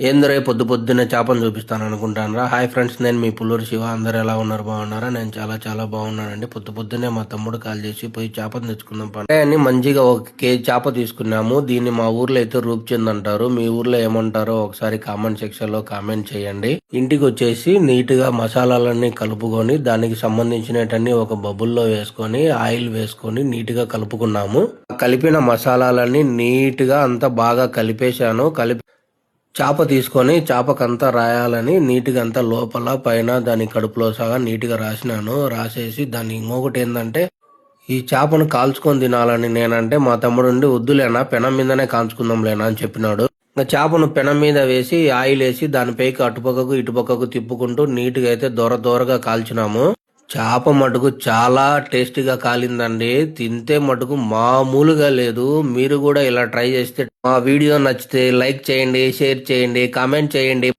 ఏందరే పొద్దు పొద్దున్నే చేపను చూపిస్తాను అనుకుంటానరా. హాయ్ ఫ్రెండ్స్ నేను మీ పుల్లూరు శివ. అందరు ఎలా ఉన్నారు? బాగున్నారా? నేను చాలా చాలా బాగున్నానండి. పొద్దు పొద్దున్నే మా తమ్ముడు కాల్ చేసి పోయి చేపను తెచ్చుకుందాం పంటే అని మంచిగా ఒక కేజీ చేప తీసుకున్నాము. దీన్ని మా ఊర్లో అయితే రూప్చంద్ అంటారు. మీ ఊర్లో ఏమంటారో ఒకసారి కామెంట్ సెక్షన్లో కామెంట్ చేయండి. ఇంటికి వచ్చేసి నీట్గా మసాలాలన్నీ కలుపుకొని దానికి సంబంధించినటన్ని ఒక బబుల్లో వేసుకొని ఆయిల్ వేసుకొని నీట్గా కలుపుకున్నాము. కలిపిన మసాలాలన్నీ నీట్గా అంతా బాగా కలిపేశాను. కలిపి చేప తీసుకొని చేపకంతా రాయాలని నీట్గా అంతా లోపల పైన దాని కడుపులో సగా నీట్గా రాసినాను. రాసేసి దాన్ని ఇంకొకటి ఏంటంటే ఈ చేపను కాల్చుకొని తినాలని నేనంటే మా తమ్ముడు ఉండి వద్దులేనా పెనం మీదనే కాల్చుకుందాం లేనా అని చెప్పినాడు. ఇంకా చేపను పెనం మీద వేసి ఆయిల్ వేసి దానిపైకి అటుపక్కకు ఇటుపక్కకు తిప్పుకుంటూ నీట్గా అయితే దొర దొరగా కాల్చినాము. చేప మటుకు చాలా టేస్టీగా కాలిందండి. తింటే మటుకు మామూలుగా లేదు. మీరు కూడా ఇలా ట్రై చేస్తే మా వీడియో నచ్చితే లైక్ చేయండి షేర్ చేయండి కామెంట్ చేయండి.